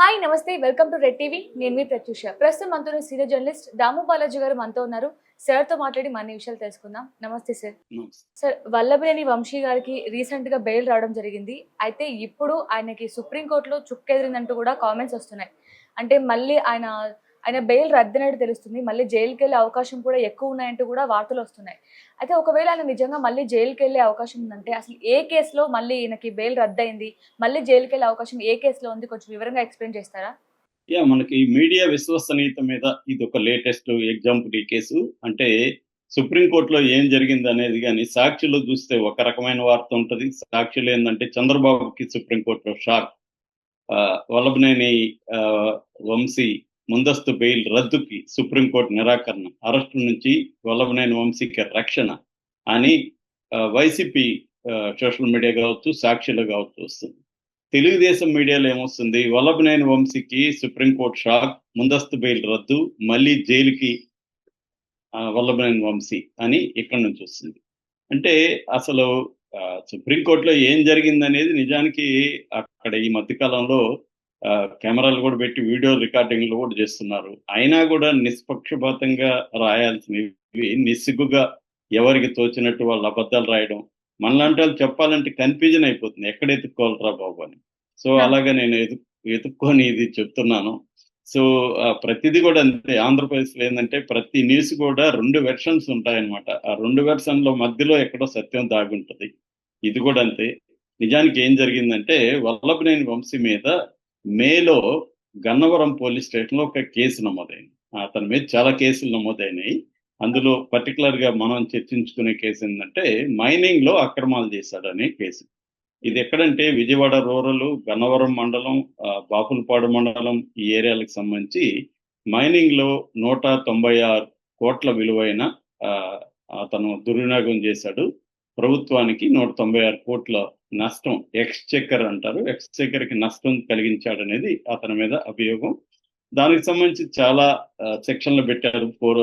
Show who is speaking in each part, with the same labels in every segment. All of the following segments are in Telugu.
Speaker 1: హాయ్ నమస్తే వెల్కమ్ టు రెడ్ టీవీ. నేను మీ ప్రత్యూష. ప్రస్తుతం మనతో సీనియర్ జర్నలిస్ట్ దాము బాలాజీ గారు మనతో ఉన్నారు. సార్తో మాట్లాడి మన విషయాలు తెలుసుకుందాం. నమస్తే సార్. సార్ వల్లభనేని వంశీ గారికి రీసెంట్గా బెయిల్ రావడం జరిగింది. అయితే ఇప్పుడు ఆయనకి సుప్రీంకోర్టులో చుక్కెదిరిందంటూ కూడా కామెంట్స్ వస్తున్నాయి. అంటే మళ్ళీ ఆయన ఆయన బెయిల్ రద్దినట్టు తెలుస్తుంది. మళ్ళీ జైలుకి వెళ్ళే అవకాశం కూడా ఎక్కువ ఉన్నాయంటూ కూడా వార్తలు వస్తున్నాయి. అయితే ఒకవేళ ఆయన నిజంగా మళ్ళీ జైలుకి వెళ్ళే అవకాశం ఉందంటే అసలు ఏ కేసులో మళ్ళీ ఈయనకి బెయిల్ రద్దయింది? మళ్ళీ జైలుకి వెళ్ళే అవకాశం ఏ కేసులో ఉంది? కొంచెం వివరంగా ఎక్స్ప్లెయిన్ చేస్తారా?
Speaker 2: యా మనకి మీడియా విశ్వసనీయత మీద ఇది ఒక లేటెస్ట్ ఎగ్జాంపుల్ ఈ కేసు. అంటే సుప్రీంకోర్టులో ఏం జరిగింది అనేది కానీ సాక్షిలో చూస్తే ఒక రకమైన వార్త ఉంటుంది. సాక్షిలో ఏంటంటే చంద్రబాబుకి సుప్రీంకోర్టులో షాక్. వల్లభనేని వంశీ ముందస్తు బెయిల్ రద్దుకి సుప్రీంకోర్టు నిరాకరణ అరెస్టు నుంచి వల్లభనేని వంశీకి రక్షణ అని వైసీపీ సోషల్ మీడియా కావచ్చు సాక్షిలో కావచ్చు వస్తుంది. తెలుగుదేశం మీడియాలో ఏమొస్తుంది? వల్లభనేని వంశీకి సుప్రీంకోర్టు షాక్ ముందస్తు బెయిల్ రద్దు మళ్ళీ జైలుకి వల్లభనేని వంశీ అని ఇక్కడి నుంచి వస్తుంది. అంటే అసలు సుప్రీంకోర్టులో ఏం జరిగిందనేది నిజానికి అక్కడ ఈ మధ్యకాలంలో కెమెరాలు కూడా పెట్టి వీడియో రికార్డింగ్లు కూడా చేస్తున్నారు. అయినా కూడా నిష్పక్షపాతంగా రాయాల్సినవి నిస్సిగ్గుగా ఎవరికి తోచినట్టు వాళ్ళు అబద్ధాలు రాయడం. మనలాంటి వాళ్ళు చెప్పాలంటే కన్ఫ్యూజన్ అయిపోతుంది. ఎక్కడ ఎత్తుక్కోవాలరా బాబు అని. సో. అలాగా నేను ఎదు ఎత్తుక్కొని ఇది చెప్తున్నాను. సో ప్రతిదీ కూడా అంతే. ఆంధ్రప్రదేశ్లో ఏంటంటే ప్రతి న్యూస్ కూడా రెండు వెర్షన్స్ ఉంటాయన్నమాట. ఆ రెండు వెర్షన్లో మధ్యలో ఎక్కడో సత్యం దాగి ఉంటుంది ఇది కూడా అంతే. నిజానికి ఏం జరిగిందంటే వల్లభనేని వంశీ మీద మేలో గన్నవరం పోలీస్ స్టేషన్లో ఒక కేసు నమోదైంది. అతని మీద చాలా కేసులు నమోదైనాయి. అందులో పర్టికులర్గా మనం చర్చించుకునే కేసు ఏంటంటే మైనింగ్లో అక్రమాలు చేశాడనే కేసు. ఇది ఎక్కడంటే విజయవాడ రూరల్ గన్నవరం మండలం బాపులపాడు మండలం ఈ ఏరియాలకు సంబంధించి మైనింగ్లో నూట తొంభై ఆరు కోట్ల విలువైన ఆ, అతను దుర్వినియోగం చేశాడు. ప్రభుత్వానికి నూట తొంభై ఆరు కోట్ల నష్టం ఎక్స్చెక్కర్ అంటారు. ఎక్స్చెక్కర్కి నష్టం కలిగించాడనేది అతని మీద అభియోగం. దానికి సంబంధించి చాలా సెక్షన్లు పెట్టారు. Four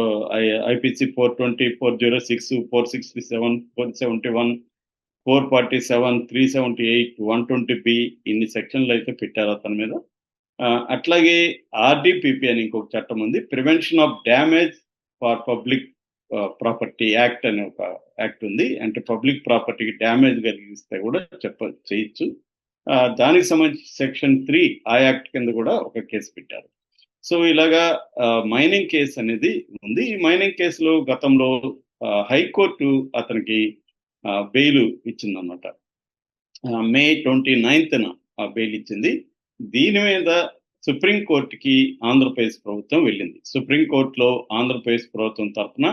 Speaker 2: IPC four twenty four zero six four sixty seven four seventy one four forty seven three seventy eight one twenty B ఇన్ని సెక్షన్లు అయితే పెట్టారు అతని మీద. ఆ, అట్లాగే ఆర్డీపీపీ అని ఇంకొక చట్టం ఉంది. Prevention of damage for public property act అనే ఒక యాక్ట్ ఉంది. అంటే పబ్లిక్ ప్రాపర్టీకి డ్యామేజ్ కలిగిస్తే కూడా చెప్ప చేయొచ్చు. దానికి సంబంధించి సెక్షన్ త్రీ ఆ యాక్ట్ కింద కూడా ఒక కేసు పెట్టారు. సో ఇలాగా మైనింగ్ కేసు అనేది ఉంది. ఈ మైనింగ్ కేసులో గతంలో హైకోర్టు అతనికి బెయిల్ ఇచ్చిందన్నమాట. మే ట్వంటీ నైన్త్న బెయిల్ ఇచ్చింది. దీని మీద సుప్రీంకోర్టుకి ఆంధ్రప్రదేశ్ ప్రభుత్వం వెళ్ళింది. సుప్రీంకోర్టులో ఆంధ్రప్రదేశ్ ప్రభుత్వం తరఫున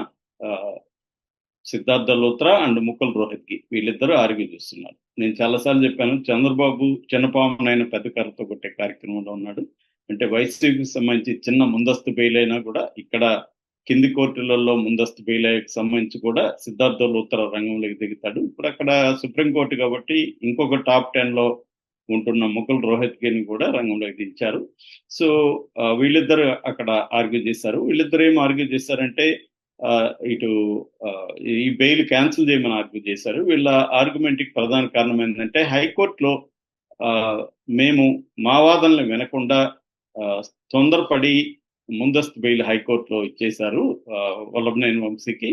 Speaker 2: సిద్ధార్థ లోత్రా అండ్ ముక్కల్ రోహిత్కి వీళ్ళిద్దరూ ఆర్గ్యూ చేస్తున్నారు. నేను చాలాసార్లు చెప్పాను చంద్రబాబు చిన్నపాము పెద్ద కర్రతో కొట్టే కార్యక్రమంలో ఉన్నాడు. అంటే వైసీపీకి సంబంధించి చిన్న ముందస్తు బెయిల్ అయినా కూడా ఇక్కడ కింది కోర్టులలో ముందస్తు బెయిల్కి సంబంధించి కూడా సిద్ధార్థ లోత్ర రంగంలోకి దిగుతాడు. ఇప్పుడు అక్కడ సుప్రీంకోర్టు కాబట్టి ఇంకొక టాప్ టెన్లో ఉంటున్న ముకుల్ రోహిత్ గిని కూడా రంగంలోకి దించారు. సో వీళ్ళిద్దరు అక్కడ ఆర్గ్యూ చేశారు. వీళ్ళిద్దరు ఏం ఆర్గ్యూ చేశారంటే ఇటు ఈ బెయిల్ క్యాన్సిల్ చేయమని ఆర్గ్యూ చేశారు. వీళ్ళ ఆర్గ్యుమెంట్కి ప్రధాన కారణం ఏంటంటే హైకోర్టులో ఆ, మేము మా వాదనలు వినకుండా ఆ, తొందరపడి ముందస్తు బెయిల్ హైకోర్టులో ఇచ్చేశారు ఆ, వల్లభనేని వంశీకి.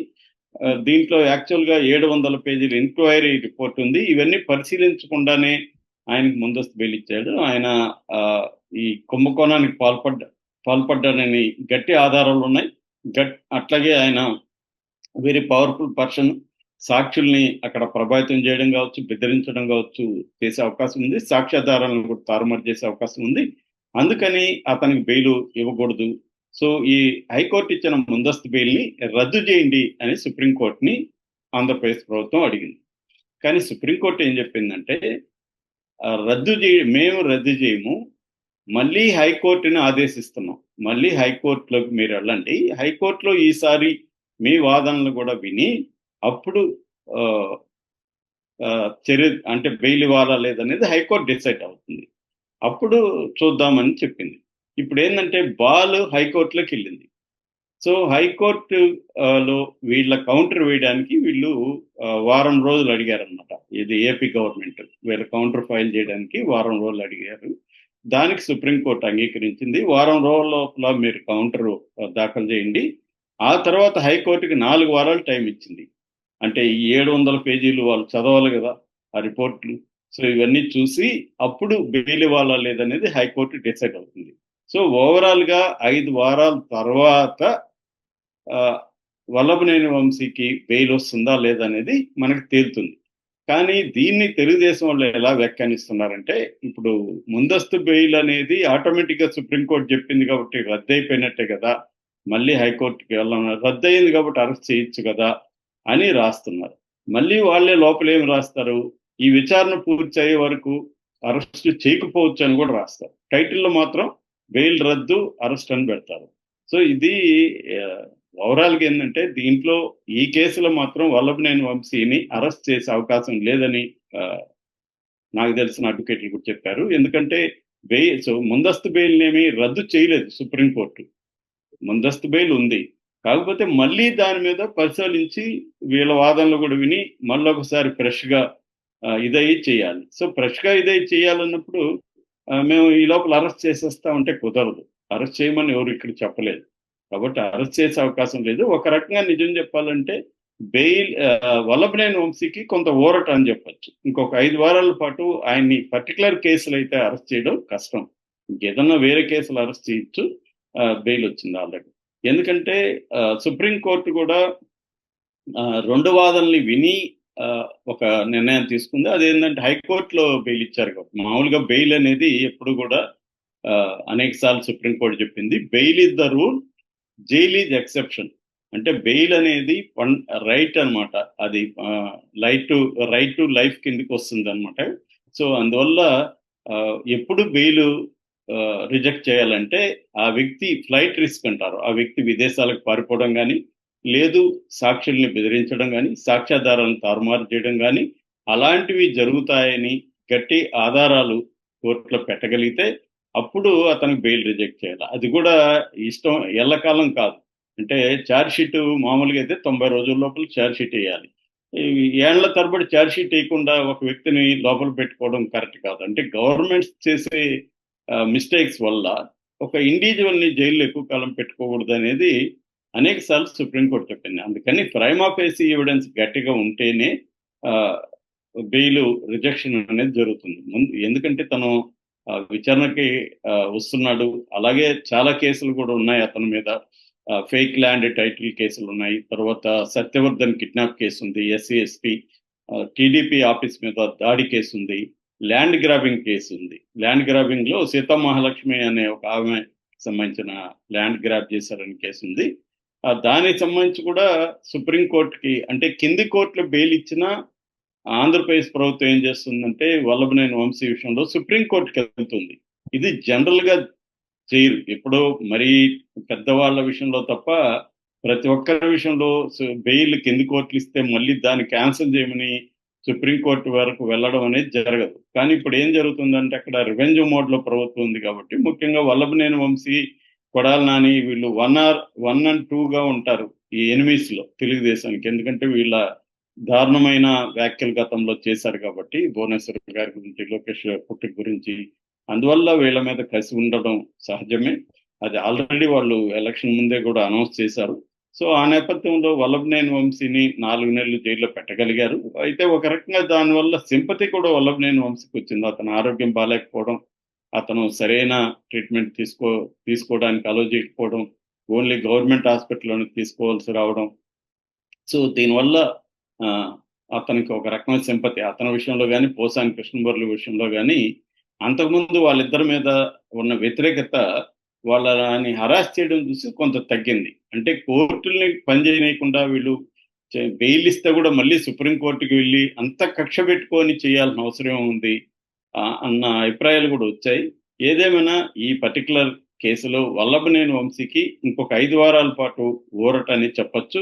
Speaker 2: దీంట్లో యాక్చువల్గా ఏడు వందల పేజీల ఎంక్వైరీ రిపోర్ట్ ఉంది. ఇవన్నీ పరిశీలించకుండానే ఆయనకు ముందస్తు బెయిల్ ఇచ్చాడు. ఆయన ఈ కుంభకోణానికి పాల్పడ్డ పాల్పడ్డానని గట్టి ఆధారాలు ఉన్నాయి. గట్ అట్లాగే ఆయన వెరీ పవర్ఫుల్ పర్సన్ సాక్షుల్ని అక్కడ ప్రభావితం చేయడం కావచ్చు బెదిరించడం కావచ్చు చేసే అవకాశం ఉంది. సాక్ష్యాధారాలను కూడా తారుమారు చేసే అవకాశం ఉంది. అందుకని అతనికి బెయిల్ ఇవ్వకూడదు. సో ఈ హైకోర్టు ఇచ్చిన ముందస్తు బెయిల్ని రద్దు చేయండి అని సుప్రీంకోర్టుని ఆంధ్రప్రదేశ్ ప్రభుత్వం అడిగింది. కానీ సుప్రీంకోర్టు ఏం చెప్పిందంటే రద్దు చేయ మేము రద్దు చేయము మళ్ళీ హైకోర్టుని ఆదేశిస్తున్నాం. మళ్ళీ హైకోర్టులోకి మీరు వెళ్ళండి. హైకోర్టులో ఈసారి మీ వాదనలు కూడా విని అప్పుడు చర్య అంటే బెయిల్ ఇవ్వాలా లేదనేది హైకోర్టు డిసైడ్ అవుతుంది. అప్పుడు చూద్దామని చెప్పింది. ఇప్పుడు ఏంటంటే బాల్ హైకోర్టులోకి వెళ్ళింది. సో హైకోర్టు లో వీళ్ళ కౌంటర్ వేయడానికి వీళ్ళు వారం రోజులు అడిగారనమాట ఇది ఏపీ గవర్నమెంట్ వీళ్ళ కౌంటర్ ఫైల్ చేయడానికి వారం రోజులు అడిగారు. దానికి సుప్రీంకోర్టు అంగీకరించింది. వారం రోజుల లోపల మీరు కౌంటర్ దాఖలు చేయండి. ఆ తర్వాత హైకోర్టుకి నాలుగు వారాలు టైం ఇచ్చింది. అంటే ఈ ఏడు వందల పేజీలు వాళ్ళు చదవాలి కదా ఆ రిపోర్ట్లు. సో ఇవన్నీ చూసి అప్పుడు బెయిల్ ఇవ్వాలా లేదనేది హైకోర్టు డిసైడ్ అవుతుంది. సో ఓవరాల్గా ఐదు వారాల తర్వాత వల్లభనేని వంశీకి బెయిల్ వస్తుందా లేదనేది మనకు తేలుతుంది. కానీ దీన్ని తెలుగుదేశం వాళ్ళు ఎలా వ్యాఖ్యానిస్తున్నారంటే ఇప్పుడు ముందస్తు బెయిల్ అనేది ఆటోమేటిక్గా సుప్రీంకోర్టు చెప్పింది కాబట్టి రద్దు అయిపోయినట్టే కదా మళ్ళీ హైకోర్టుకి వెళ్ళాం రద్దు అయింది కాబట్టి అరెస్ట్ చేయొచ్చు కదా అని రాస్తున్నారు. మళ్ళీ వాళ్ళే లోపల ఏం రాస్తారు? ఈ విచారణ పూర్తి అయ్యే వరకు అరెస్ట్ చేయకపోవచ్చు అని కూడా రాస్తారు. టైటిల్లో మాత్రం బెయిల్ రద్దు అరెస్ట్ అని పెడతారు. సో ఇది ఓవరాల్గా ఏంటంటే దీంట్లో ఈ కేసులో మాత్రం వల్లభనేని వంశీని అరెస్ట్ చేసే అవకాశం లేదని నాకు తెలిసిన అడ్వకేట్లు కూడా చెప్పారు. ఎందుకంటే బెయిల్ సో ముందస్తు బెయిల్నేమి రద్దు చేయలేదు సుప్రీంకోర్టు. ముందస్తు బెయిల్ ఉంది. కాకపోతే మళ్ళీ దాని మీద పరిశీలించి వీళ్ళ వాదనలు కూడా విని మళ్ళీ ఒకసారి ఫ్రెష్గా ఇదై చేయాలి. సో ఫ్రెష్గా ఇదై చేయాలన్నప్పుడు మేము ఈ లోపల అరెస్ట్ చేసేస్తా ఉంటే కుదరదు. అరెస్ట్ చేయమని ఎవరు ఇక్కడ చెప్పలేదు. కాబట్టి అరెస్ట్ చేసే అవకాశం లేదు. ఒక రకంగా నిజం చెప్పాలంటే బెయిల్ వల్లభనేని వంశీకి కొంత ఊరట అని చెప్పొచ్చు. ఇంకొక ఐదు వారాల పాటు ఆయన్ని పర్టికులర్ కేసులు అయితే అరెస్ట్ చేయడం కష్టం. ఏదన్నా వేరే కేసులు అరెస్ట్ చేయొచ్చు. బెయిల్ వచ్చింది ఆల్రెడీ. ఎందుకంటే సుప్రీం కోర్టు కూడా రెండు వాదనల్ని విని ఒక నిర్ణయం తీసుకుంది. అదేంటంటే హైకోర్టులో బెయిల్ ఇచ్చారు కాబట్టి. మామూలుగా బెయిల్ అనేది ఎప్పుడు కూడా అనేక సార్లు సుప్రీంకోర్టు చెప్పింది. Bail is the rule. Jail is exception. అంటే బెయిల్ అనేది రైట్ అన్నమాట. అది right to right to life కిందకి వస్తుంది అనమాట సో అందువల్ల ఎప్పుడు బెయిల్ రిజెక్ట్ చేయాలంటే ఆ వ్యక్తి ఫ్లైట్ రిస్క్ అంటారు. ఆ వ్యక్తి విదేశాలకు పారిపోవడం కానీ లేదు సాక్షుల్ని బెదిరించడం కానీ సాక్ష్యాధారాలను తారుమారు చేయడం కానీ అలాంటివి జరుగుతాయని గట్టి ఆధారాలు కోర్టులో పెట్టగలిగితే అప్పుడు అతనికి బెయిల్ రిజెక్ట్ చేయాలి. అది కూడా ఇష్టం ఎల్లకాలం కాదు. అంటే ఛార్జ్ షీట్ మామూలుగా అయితే తొంభై రోజుల లోపల ఛార్జ్ షీట్ వేయాలి. ఏళ్ళ తరబడి ఛార్జ్ షీట్ వేయకుండా ఒక వ్యక్తిని లోపల పెట్టుకోవడం కరెక్ట్ కాదు. అంటే గవర్నమెంట్స్ చేసే మిస్టేక్స్ వల్ల ఒక ఇండివిజువల్ని జైల్లో ఎక్కువ కాలం పెట్టుకోకూడదు అనేది అనేక సార్లు సుప్రీంకోర్టు చెప్పింది. అందుకని ప్రైమ్ ఆఫ్ ఏసీ ఎవిడెన్స్ గట్టిగా ఉంటేనే బెయిల్ రిజెక్షన్ అనేది జరుగుతుంది. ముందు ఎందుకంటే తను విచారణకి వస్తున్నాడు. అలాగే చాలా కేసులు కూడా ఉన్నాయి అతని మీద. ఫేక్ ల్యాండ్ టైటిల్ కేసులు ఉన్నాయి. తర్వాత సత్యవర్ధన్ కిడ్నాప్ కేసు ఉంది ఎస్సీ ఎస్పీ టీడీపీ ఆఫీస్ మీద దాడి కేసు ఉంది ల్యాండ్ గ్రాబింగ్ కేసు ఉంది ల్యాండ్ గ్రాబింగ్లో సీతా మహాలక్ష్మి అనే ఒక ఆమె సంబంధించిన ల్యాండ్ గ్రాబ్ చేశారని కేసు ఉంది దానికి సంబంధించి కూడా సుప్రీంకోర్టుకి అంటే కింది కోర్టులో బెయిల్ ఇచ్చినా ఆంధ్రప్రదేశ్ ప్రభుత్వం ఏం చేస్తుందంటే వల్లభనేని వంశీ విషయంలో సుప్రీంకోర్టుకి వెళ్తుంది. ఇది జనరల్గా చేయరు. ఎప్పుడో మరీ పెద్దవాళ్ళ విషయంలో తప్ప ప్రతి ఒక్కరి విషయంలో బెయిల్ కింది కోర్టులు ఇస్తే మళ్ళీ దాన్ని క్యాన్సిల్ చేయమని సుప్రీంకోర్టు వరకు వెళ్ళడం అనేది జరగదు. కానీ ఇప్పుడు ఏం జరుగుతుందంటే అక్కడ రివెంజ్ మోడ్లో ప్రభుత్వం ఉంది కాబట్టి ముఖ్యంగా వల్లభనేని వంశీ కొడాలి నాని వీళ్ళు one or one and two గా ఉంటారు ఈ ఎనిమిస్లో తెలుగుదేశానికి. ఎందుకంటే వీళ్ళ దారుణమైన వ్యాఖ్యలు గతంలో చేశారు కాబట్టి భువనేశ్వర్ గారి గురించి లోకేష్ పుట్టి గురించి అందువల్ల వీళ్ళ మీద కసి ఉండడం సహజమే. అది ఆల్రెడీ వాళ్ళు ఎలక్షన్ ముందే కూడా అనౌన్స్ చేశారు. సో ఆ నేపథ్యంలో వల్లభనేని వంశీని నాలుగు నెలలు జైల్లో పెట్టగలిగారు. అయితే ఒక రకంగా దానివల్ల సింపతి కూడా వల్లభనేని వంశీకి వచ్చింది. అతను ఆరోగ్యం బాగాలేకపోవడం అతను సరైన ట్రీట్మెంట్ తీసుకో తీసుకోవడానికి అలో చేయకపోవడం ఓన్లీ గవర్నమెంట్ హాస్పిటల్లోనే తీసుకోవాల్సి రావడం. సో దీనివల్ల అతనికి ఒక రకమైన సింపతి. అతని విషయంలో కానీ పోసాని కృష్ణమురళి విషయంలో కానీ అంతకుముందు వాళ్ళిద్దరి మీద ఉన్న వ్యతిరేకత వాళ్ళని హరాస్ చేయడం చూసి కొంత తగ్గింది. అంటే కోర్టుల్ని పనిచేయకుండా వీళ్ళు బెయిల్ ఇస్తే కూడా మళ్ళీ సుప్రీంకోర్టుకి వెళ్ళి అంత కక్ష పెట్టుకొని చేయాల్సిన అవసరం ఉంది ఆ, అన్న అభిప్రాయాలు కూడా వచ్చాయి. ఏదేమైనా ఈ పర్టికులర్ కేసులో వల్లభనేని వంశీకి ఇంకొక ఐదు వారాల పాటు ఊరట అని చెప్పొచ్చు.